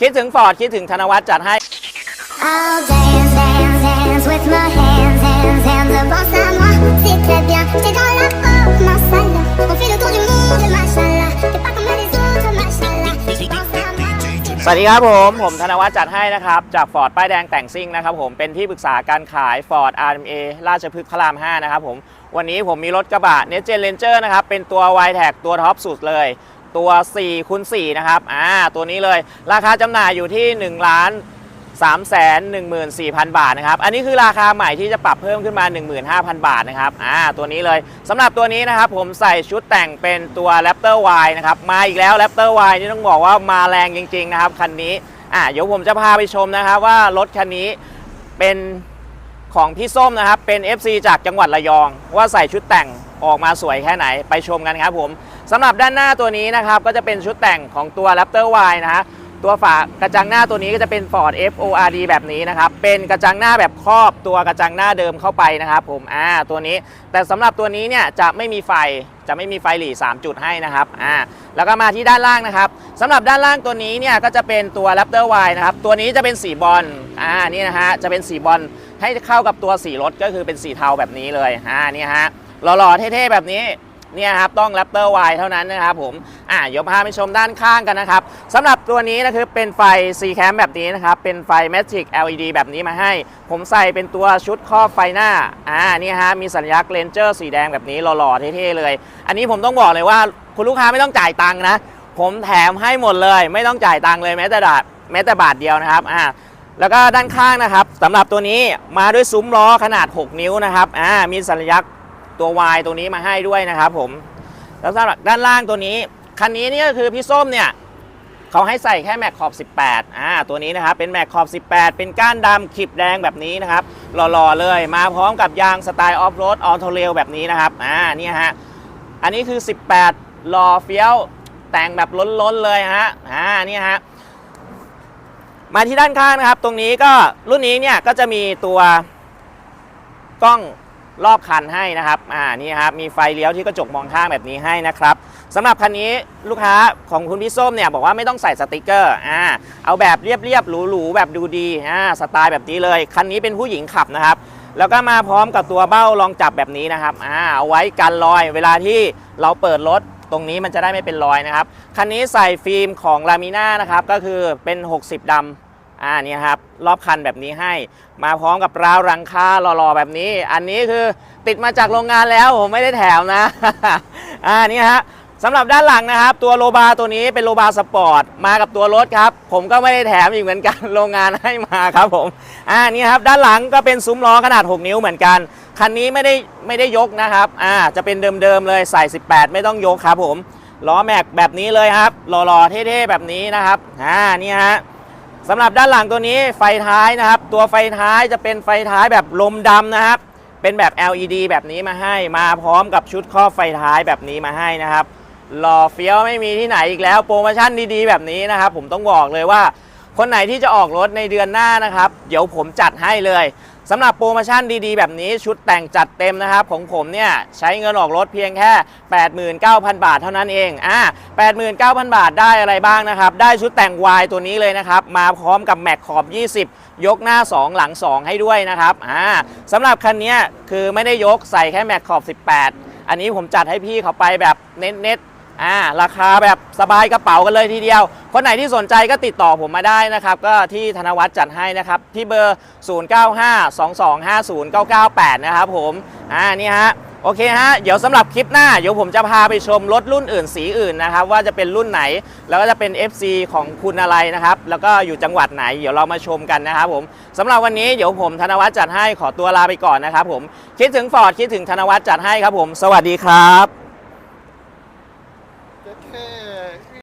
คิดถึงฟอร์ดคิดถึงธนวัฒน์จัดให้ I'll dance, dance, dance with my hands, hands, hands above ça, moi, c'est très bien. T'es dans la peau, mashallah. On fait le tour du monde, mashallah. T'es pas comme les autres, mashallah. Tu penses à moi, c'est สวัสดีครับผม ผมธนวัฒน์จัดให้นะครับ จากฟอร์ดป้ายแดงแต่งซิ่งนะครับผม เป็นที่ปรึกษาการขาย Ford RMA ราชพฤกษ์พระราม 5 นะครับผม วันนี้ผมมีรถกระบะ n e t Gen Ranger นะครับ เป็นตัว y t a g ตัวท็อปสุดเลย ตัว4คูณ4นะครับอ่าตัวนี้เลยราคาจำหน่ายอยู่ที่ 1 ล้าน3 1 4 0 0 0 บาทนะครับ อันนี้คือราคาใหม่ที่จะปรับเพิ่มขึ้นมา 15,000 บาทนะครับ อ่า ตัวนี้เลยสำหรับตัวนี้นะครับผมใส่ชุดแต่งเป็นตัว Raptor Y นะครับ มาอีกแล้ว Raptor Y นี่ต้องบอกว่ามาแรงจริง ๆ นะครับ คันนี้ อ่า เดี๋ยวผมจะพาไปชมนะครับว่ารถคันนี้เป็นของพี่ส้มนะครับ เป็น FC จากจังหวัดระยอง ว่าใส่ชุดแต่งออกมาสวยแค่ไหน ไปชมกันครับผม สำหรับด้านหน้าตัวนี้นะครับก็จะเป็นชุดแต่งของตัว Raptor Y นะฮะตัวฝากระจังหน้าตัวนี้ก็จะเป็น Ford FORD แบบนี้นะครับเป็นกระจังหน้าแบบครอบตัวกระจังหน้าเดิมเข้าไปนะครับผมอ่าตัวนี้ แต่สำหรับตัวนี้เนี่ยจะไม่มีไฟจะไม่มีไฟหลี3จุดให้นะครับอ่าแล้วก็มาที่ด้านล่างนะครับสำหรับด้านล่างตัวนี้เนี่ยก็จะเป็นตัว Raptor Y นะครับตัวนี้จะเป็นสีบอลอ่านี่นะฮะจะเป็นสีบอลให้เข้ากับตัวสีรถก็คือเป็นสีเทาแบบนี้เลยอ่านี่ฮะหล่อๆเท่ๆแบบนี้ เนี่ยครับต้อง Raptor Y เท่านั้นนะครับผมอ่าเดี๋ยวพาไปชมด้านข้างกันนะครับสำหรับตัวนี้นะครับเป็นไฟ C cam แบบนี้นะครับ เป็นไฟ Magic LED แบบนี้มาให้ ผมใส่เป็นตัวชุดครอบไฟหน้าอ่านี่ฮะมีสัญลักษณ์ Ranger สีแดงแบบนี้หล่อๆเท่ๆเลย อันนี้ผมต้องบอกเลยว่าคุณลูกค้าไม่ต้องจ่ายตังค์นะ ผมแถมให้หมดเลย ไม่ต้องจ่ายตังค์เลยแม้แต่บาทแม้แต่บาทเดียวนะครับอ่าแล้วก็ด้านข้างนะครับสำหรับตัวนี้มาด้วยซุ้มล้อขนาด 6 นิ้วนะครับอ่ามีสัญลักษณ์ ตัว Y ตัวนี้มาให้ด้วยนะครับผมแล้วสำหรับด้านล่างตัวนี้คันนี้เนี่ยก็คือพี่ส้มเนี่ยเขาให้ใส่แค่แม็กขอบ 18 อ่า ตัวนี้นะครับ เป็นแม็กขอบ 18 เป็นก้านดำขีบแดงแบบนี้นะครับ หล่อๆ เลย มาพร้อมกับยางสไตล์ออฟโรดออโตเรลแบบนี้นะครับ อ่า นี่ฮะ อันนี้คือ 18หล่อเฟี้ยว แต่งแบบล้นๆ เลยฮะ อ่า นี่ฮะ มาที่ด้านข้างนะครับ ตรงนี้ก็รุ่นนี้เนี่ยก็จะมีตัวกล้อง รอบคันให้นะครับอ่านี่ครับมีไฟเลี้ยวที่กระจกมองข้างแบบนี้ให้นะครับสำหรับคันนี้ลูกค้าของคุณพี่ส้มเนี่ยบอกว่าไม่ต้องใส่สติกเกอร์อ่าเอาแบบเรียบๆหรูๆแบบดูดีอ่าสไตล์แบบนี้เลยคันนี้เป็นผู้หญิงขับนะครับแล้วก็มาพร้อมกับตัวเบ้ารองจับแบบนี้นะครับอ่าเอาไว้กันรอยเวลาที่เราเปิดรถตรงนี้มันจะได้ไม่เป็นรอยนะครับ คันนี้ใส่ฟิล์มของลามิน่านะครับ ก็คือเป็น 60ดำ อ่านี่ครับรอบคันแบบนี้ให้ มาพร้อมกับราวรังคาหล่อๆแบบนี้ อันนี้คือติดมาจากโรงงานแล้วผมไม่ได้แถมนะอ่านี่ฮะสำหรับด้านหลังนะครับ ตัวโลบาตัวนี้เป็นโลบาสปอร์ตมากับตัวรถครับ ผมก็ไม่ได้แถมอีกเหมือนกันโรงงานให้มาครับผมอ่านี่ครับด้านหลังก็เป็นซุ้มล้อขนาด 6 นิ้วเหมือนกันคันนี้ไม่ได้ไม่ได้ยกนะครับอ่าจะเป็นเดิมๆเลยใส่ 18 ไม่ต้องยกครับผมล้อแม็กแบบนี้เลยครับหล่อๆเท่ๆแบบนี้นะครับอ่านี่ฮะ สำหรับด้านหลังตัวนี้ไฟท้ายนะครับ ตัวไฟท้ายจะเป็นไฟท้ายแบบลมดำนะครับ เป็นแบบ LED แบบนี้มาให้มาพร้อมกับชุดครอบไฟท้ายแบบนี้มาให้นะครับหล่อเฟี้ยวไม่มีที่ไหนอีกแล้ว โปรโมชั่นดีๆแบบนี้นะครับ ผมต้องบอกเลยว่า คนไหนที่จะออกรถในเดือนหน้านะครับ เดี๋ยวผมจัดให้เลย สำหรับโปรโมชั่นดีๆ แบบนี้ชุดแต่งจัดเต็มนะครับ ของผมเนี่ยใช้เงินออกรถเพียงแค่ 89,000 บาทเท่านั้นเองอ่า89,000 บาทได้อะไรบ้างนะครับ ได้ชุดแต่ง Y ตัวนี้เลยนะครับ มาพร้อมกับแม็กขอบ 20 ยกหน้า 2 หลัง 2 ให้ด้วยนะครับอ่าสำหรับคันนี้คือไม่ได้ยกใส่แค่แม็กขอบ 18 อันนี้ผมจัดให้พี่เขาไปแบบเน็ตๆ อ่าราคาแบบสบายกระเป๋ากันเลยทีเดียว คนไหนที่สนใจก็ติดต่อผมมาได้นะครับ ก็ที่ธนวัฒน์จัดให้นะครับ ที่เบอร์ 0952250998 นะครับผม อ่านี่ฮะโอเคฮะ เดี๋ยวสำหรับคลิปหน้า เดี๋ยวผมจะพาไปชมรถรุ่นอื่นสีอื่นนะครับ ว่าจะเป็นรุ่นไหน แล้วก็จะเป็น FC ของคุณอะไรนะครับ แล้วก็อยู่จังหวัดไหน เดี๋ยวเรามาชมกันนะครับผมสำหรับวันนี้เดี๋ยวผมธนวัฒน์จัดให้ขอตัวลาไปก่อนนะครับผมคิดถึงฟอร์ดคิดถึงธนวัฒน์จัดให้ครับผม สวัสดีครับ